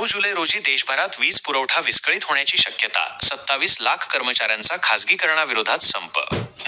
नऊ जुलै रोजी देशभरात वीज पुरवठा विस्कळीत होण्याची शक्यता सत्तावीस लाख कर्मचाऱ्यांचा खासगीकरणाविरोधात संप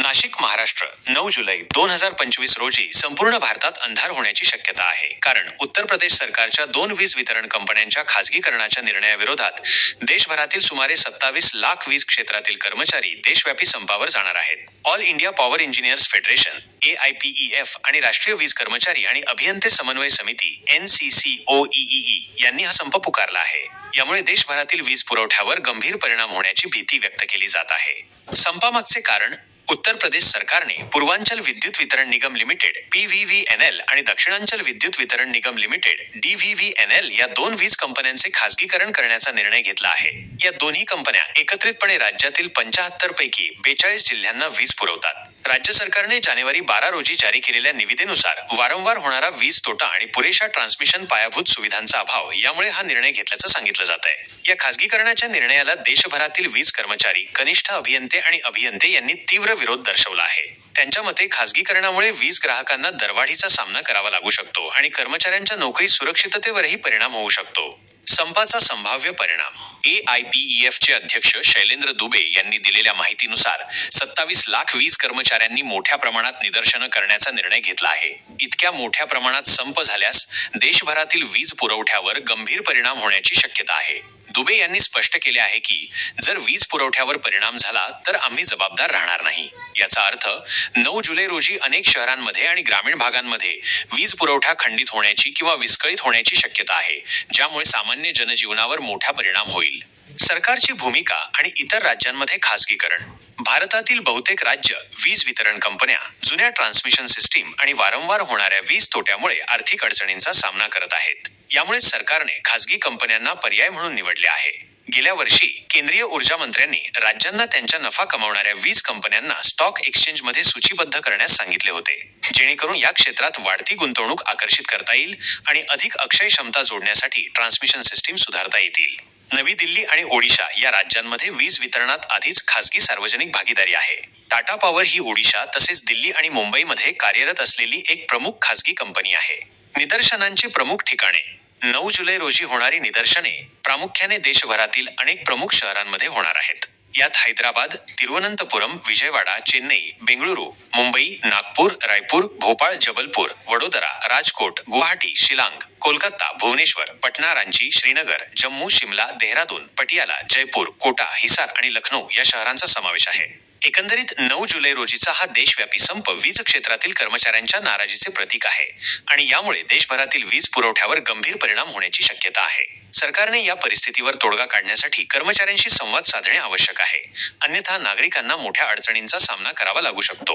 नाशिक महाराष्ट्र. नऊ जुलै दोन हजार पंचवीस रोजी संपूर्ण भारतात अंधार होण्याची शक्यता आहे. कारण उत्तर प्रदेश सरकारच्या दोन वीज वितरण कंपन्यांच्या खासगीकरणाच्या निर्णयाविरोधात देशभरातील सुमारे सत्तावीस लाख वीज क्षेत्रातील कर्मचारी देशव्यापी संपावर जाणार आहेत. All India power engineers federation A IPEF आणि राष्ट्रीय वीज कर्मचारी आणि अभियंते समन्वय समिती एन सी सी ओईईई यांनी हा संप पुकारला आहे. यामुळे देशभरातील वीज पुरवठ्यावर गंभीर परिणाम होण्याची भीती व्यक्त केली जात आहे. संपामागचे कारण उत्तर प्रदेश सरकारने पूर्वांचल विद्युत वितरण निगम लिमिटेड पीव्हीव्हीएनएल आणि दक्षिणांचल विद्युत वितरण निगम लिमिटेड डीव्हीव्हीएनएल या दोन वीज कंपन्यांचे खासगीकरण करण्याचा निर्णय घेतला आहे. या दोन्ही कंपन्या एकत्रितपणे राज्यातील पंचाहत्तर पैकी बेचाळीस जिल्ह्यांना वीज पुरवतात. राज्य सरकारने जानेवारी बारा रोजी जारी केलेल्या निविदेनुसार वारंवार होणारा वीज तोटा आणि पुरेशा ट्रान्समिशन पायाभूत सुविधांचा अभाव यामुळे हा निर्णय घेतल्याचं सांगितलं जात आहे. या खासगीकरणाच्या निर्णयाला देशभरातील वीज कर्मचारी कनिष्ठ अभियंते आणि अभियंते यांनी तीव्र विरोध दर्शवला आहे. त्यांच्या मते खासगीकरणामुळे वीज ग्राहकांना दरवाढीचा सामना करावा लागू शकतो आणि कर्मचाऱ्यांच्या नोकरी सुरक्षिततेवरही परिणाम होऊ शकतो. संपाचा संभाव्य परिणाम. ए आय पी ई एफचे अध्यक्ष शैलेंद्र दुबे यांनी दिलेल्या माहितीनुसार सत्तावीस लाख वीज कर्मचाऱ्यांनी मोठ्या प्रमाणात निदर्शनं करण्याचा निर्णय घेतला आहे. इतक्या मोठ्या प्रमाणात संप झाल्यास देशभरातील वीज पुरवठ्यावर गंभीर परिणाम होण्याची शक्यता आहे. दुबे यांनी स्पष्ट केले आहे की जर वीज पुरवठ्यावर परिणाम झाला तर आम्ही जबाबदार राहणार नाही. याचा अर्थ नऊ जुलै रोजी अनेक शहरांमध्ये आणि ग्रामीण भागांमध्ये वीज पुरवठा खंडित होण्याची किंवा विस्कळीत होण्याची शक्यता आहे ज्यामुळे सामान्य जनजीवनावर मोठा परिणाम होईल. सरकारची भूमिका आणि इतर राज्यांमध्ये खासगीकरण. भारतातील बहुतेक राज्य वीज वितरण कंपन्या जुन्या ट्रान्समिशन सिस्टीम आणि वारंवार होणाऱ्या वीज तोट्यामुळे आर्थिक अडचणींचा सामना करत आहेत. यामुळे सरकारने खासगी कंपन्यांना पर्याय म्हणून निवडले आहे. गेल्या वर्षी केंद्रीय ऊर्जा मंत्र्यांनी राज्यांना त्यांच्या नफा कमावणाऱ्या वीज कंपन्यांना स्टॉक एक्सचेंजमध्ये सूचीबद्ध करण्यास सांगितले होते. जेणेकरून या क्षेत्रात वाढती गुंतवणूक आकर्षित करता येईल आणि अधिक अक्षय क्षमता जोडण्यासाठी ट्रान्समिशन सिस्टीम सुधारता येतील. नवी दिल्ली आणि ओडिशा या राज्यांमध्ये वीज वितरणात आधीच खासगी सार्वजनिक भागीदारी आहे. टाटा पॉवर ही ओडिशा तसेच दिल्ली आणि मुंबईमध्ये कार्यरत असलेली एक प्रमुख खासगी कंपनी आहे. निदर्शनांची प्रमुख ठिकाणे. नऊ जुलै रोजी होणारी निदर्शने प्रामुख्याने देशभरातील अनेक प्रमुख शहरांमध्ये होणार आहेत. यात हैदराबाद तिरुवनंतपुरम विजयवाडा चेन्नई बेंगळुरू मुंबई नागपूर रायपूर भोपाळ जबलपूर वडोदरा राजकोट गुवाहाटी शिलांग कोलकाता भुवनेश्वर पटना रांची श्रीनगर जम्मू शिमला देहरादून पटियाला जयपूर कोटा हिसार आणि लखनौ या शहरांचा समावेश आहे. एकंदरीत नऊ जुलै रोजीचा हा देशव्यापी संप वीज क्षेत्रातील कर्मचाऱ्यांच्या नाराजीचे प्रतीक आहे आणि यामुळे देशभरातील वीज पुरवठ्यावर गंभीर परिणाम होण्याची शक्यता आहे. सरकारने या परिस्थितीवर तोडगा काढण्यासाठी कर्मचाऱ्यांशी संवाद साधणे आवश्यक आहे. अन्यथा नागरिकांना मोठ्या अडचणींचा सामना करावा लागू शकतो.